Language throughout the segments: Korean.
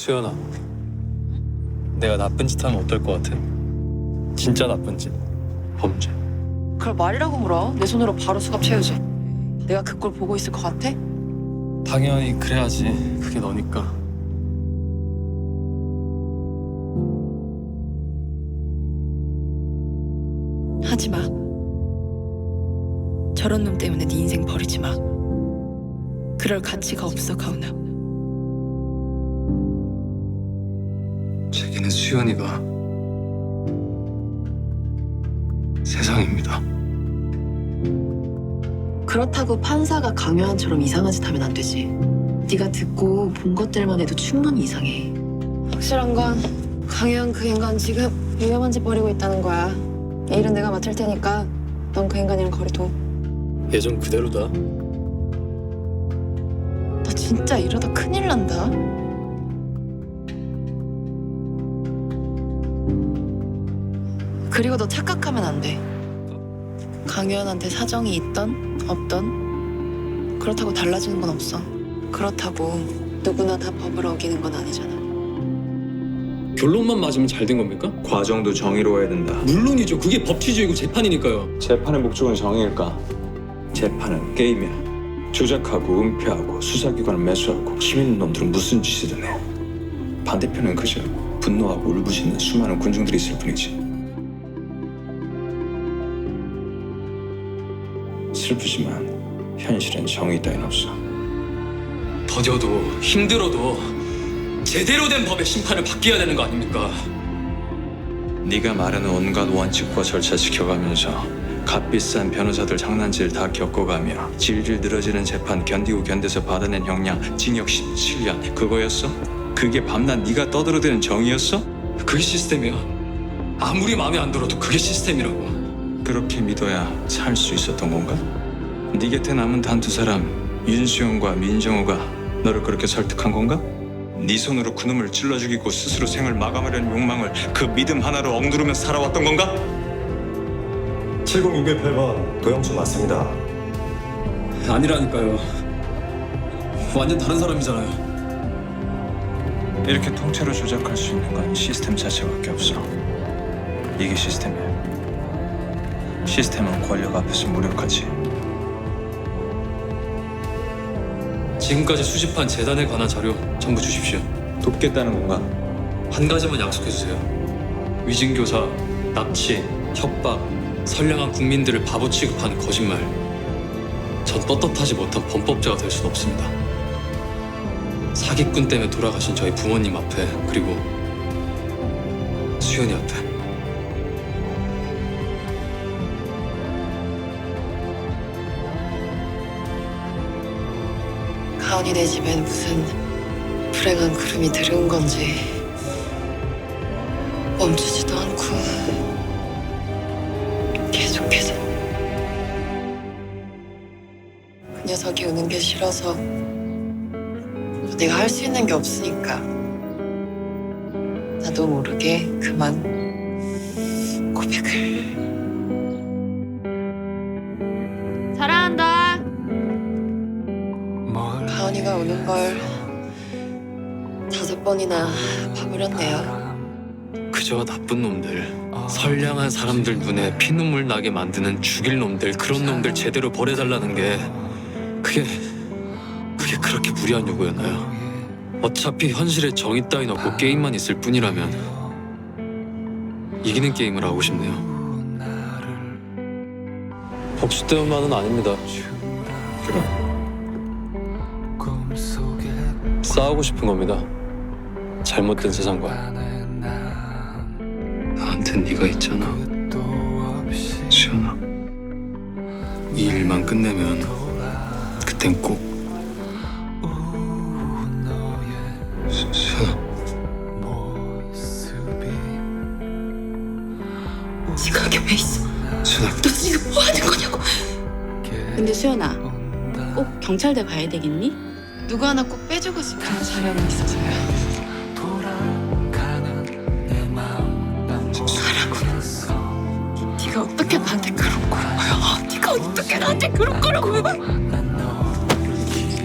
수연아, 내가 나쁜 짓 하면 어떨 것 같아? 진짜 나쁜 짓, 범죄. 그걸 말이라고 물어. 내 손으로 바로 수갑 채우지. 내가 그 꼴 보고 있을 것 같아? 당연히 그래야지. 그게 너니까. 하지 마. 저런 놈 때문에 네 인생 버리지 마. 그럴 가치가 없어, 가훈아. 제기는 수연이가 세상입니다. 그렇다고 판사가 강요한처럼 이상한 짓 하면 안 되지. 네가 듣고 본 것들만 해도 충분히 이상해. 확실한 건 강요한 그 인간 지금 위험한 짓 벌이고 있다는 거야. 이 일은 내가 맡을 테니까 넌 그 인간이랑 거리 둬. 예전 그대로다. 너 진짜 이러다 큰일 난다. 그리고 너 착각하면 안 돼. 강유한한테 사정이 있던 없던 그렇다고 달라지는 건 없어. 그렇다고 누구나 다 법을 어기는 건 아니잖아. 결론만 맞으면 잘 된 겁니까? 과정도 정의로워야 된다. 물론이죠. 그게 법치주의고 재판이니까요. 재판의 목적은 정의일까? 재판은 게임이야. 조작하고 은폐하고 수사기관을 매수하고 힘 있는 놈들은 무슨 짓이든 해. 반대편은 그저 분노하고 울부짖는 수많은 군중들이 있을 뿐이지. 슬프지만 현실엔 정의 따윈 없어. 더뎌도 힘들어도 제대로 된 법의 심판을 받게 해야 되는 거 아닙니까? 네가 말하는 온갖 원칙과 절차 지켜가면서 값비싼 변호사들 장난질 다 겪어가며 질질 늘어지는 재판 견디고 견뎌서 받아낸 형량 징역 17년 그거였어? 그게 밤낮 네가 떠들어대는 정의였어? 그게 시스템이야. 아무리 마음에 안 들어도 그게 시스템이라고. 그렇게 믿어야 살 수 있었던 건가? 네 곁에 남은 단 두 사람 윤수영과 민정우가 너를 그렇게 설득한 건가? 네 손으로 그놈을 찔러 죽이고 스스로 생을 마감하려는 욕망을 그 믿음 하나로 억누르며 살아왔던 건가? 7061번 도영춘 맞습니다. 아니라니까요. 완전 다른 사람이잖아요. 이렇게 통째로 조작할 수 있는 건 시스템 자체밖에 없어. 이게 시스템이야. 시스템은 권력 앞에서 무력하지. 지금까지 수집한 재단에 관한 자료 전부 주십시오. 돕겠다는 건가? 한 가지만 약속해 주세요. 위증교사, 납치, 협박, 선량한 국민들을 바보 취급하는 거짓말. 전 떳떳하지 못한 범법자가 될 수는 없습니다. 사기꾼 때문에 돌아가신 저희 부모님 앞에 그리고 수연이 앞에 가은이 내 집엔 무슨 불행한 구름이 들어온 건지 멈추지도 않고 계속해서 그 녀석이 우는 게 싫어서 내가 할 수 있는 게 없으니까 나도 모르게 그만 고백을 우는 걸 다섯 번이나 봐버렸네요. 그저 나쁜 놈들, 선량한 사람들 눈에 피눈물 나게 만드는 죽일 놈들, 그런 놈들 제대로 벌해달라는 게 그게 그게 그렇게 무리한 요구였나요? 어차피 현실에 정의 따윈 없고 게임만 있을 뿐이라면 이기는 게임을 하고 싶네요. 복수 때문만은 아닙니다. 싸우고 싶은 겁니다. 잘못된 세상과. 나한텐 네가 있잖아. 수연아. 이 일만 끝내면 그땐 꼭 수- 수연아. 지각에 왜 있어? 수연아. 너 지금 뭐 하는 거냐고? 근데 수연아, 꼭 경찰대 가야 되겠니? 누구 하나 꼭 빼주고 싶은 사람이 있어서요. 네가 어떻게 나한테 그런 거야? 네가 어떻게 나한테 그런 거라고?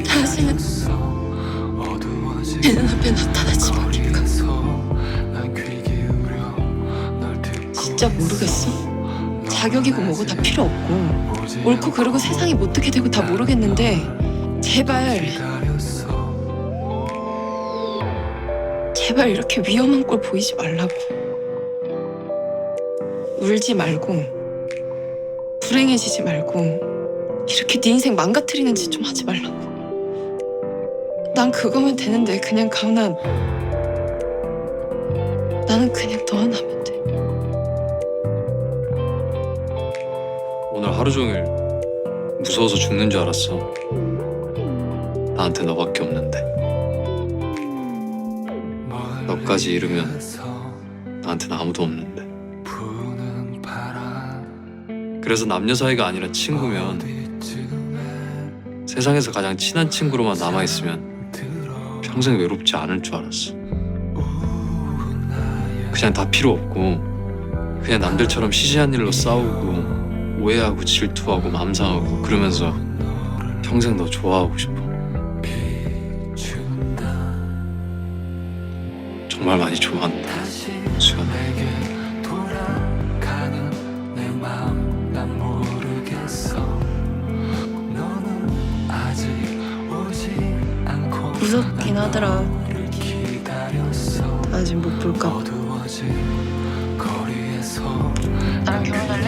당신은 내 눈앞에 나타날지 모르니까. 진짜 모르겠어. 자격이고 뭐고 다 필요 없고 옳고 그르고 세상이 어떻게 되고 다 모르겠는데 제발 제발 이렇게 위험한 꼴 보이지 말라고. 울지 말고 불행해지지 말고 이렇게 네 인생 망가뜨리는 짓 좀 하지 말라고. 난 그거면 되는데 그냥 강난. 나는 그냥 너만 하면 돼. 오늘 하루 종일 무서워서 죽는 줄 알았어. 나한테 너밖에 없는데. 너까지 잃으면 나한테는 아무도 없는데. 그래서 남녀 사이가 아니라 친구면 세상에서 가장 친한 친구로만 남아 있으면 평생 외롭지 않을 줄 알았어. 그냥 다 필요 없고 그냥 남들처럼 시시한 일로 싸우고 오해하고 질투하고 맘상하고 그러면서 평생 너 좋아하고 싶어. 정말 많이 좋아한다. 수연아. 무섭긴 하더라. 아직 못 볼까 봐. 나랑 결혼할래?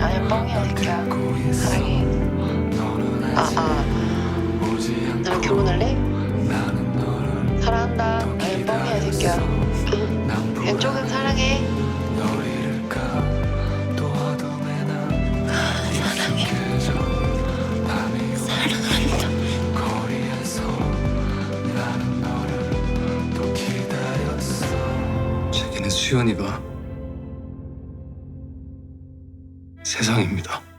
아니야 뻥이야 새끼야. 사랑해. 아 아. 나랑 결혼할래? 수연이가 세상입니다.